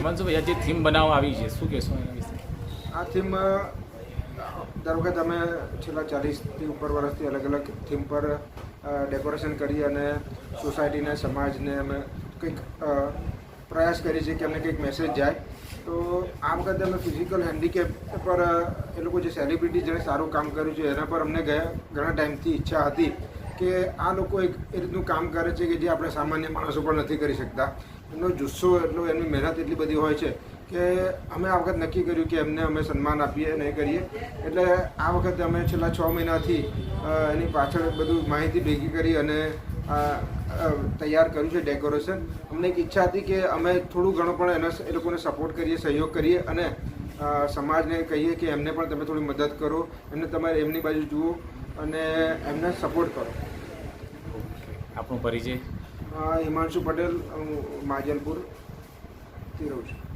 હિમાંશુભાઈ, આ જે થીમ બનાવવા આવી છે, શું કહેશો એના વિશે? આ થીમ ધારો કે તમે છેલ્લા ચાલીસથી ઉપર વર્ષથી અલગ અલગ થીમ પર ડેકોરેશન કરી અને સોસાયટીને સમાજને અમે કંઈક પ્રયાસ કરીએ છીએ કે અમને કંઈક મેસેજ જાય. તો આ વખતે અમે ફિઝિકલ હેન્ડીકેપ પર એ લોકો જે સેલિબ્રિટી જેણે સારું કામ કર્યું છે, એના પર અમને ગયા ઘણા ટાઈમથી ઈચ્છા હતી. કે આ લોકો એક એ રીતનું કામ કરે છે કે જે આપણે સામાન્ય માણસો પણ નથી કરી શકતા. એમનો જુસ્સો, એટલો એમની મહેનત એટલી બધી હોય છે કે અમે આ વખત નક્કી કર્યું કે એમને અમે સન્માન આપીએ એ કરીએ. એટલે આ વખતે અમે છેલ્લા છ મહિનાથી એની પાછળ બધું માહિતી ભેગી કરી અને તૈયાર કર્યું છે ડેકોરેશન. અમને એક ઈચ્છા હતી કે અમે થોડું ઘણું પણ એના એ લોકોને સપોર્ટ કરીએ, સહયોગ કરીએ અને સમાજને કહીએ કે એમને પણ તમે થોડી મદદ કરો, એમને તમારે એમની બાજુ જુઓ અને એમને સપોર્ટ કરો. આપણો પરિચય? હિમાંશુ પટેલ હું માજલપુર રહું છું.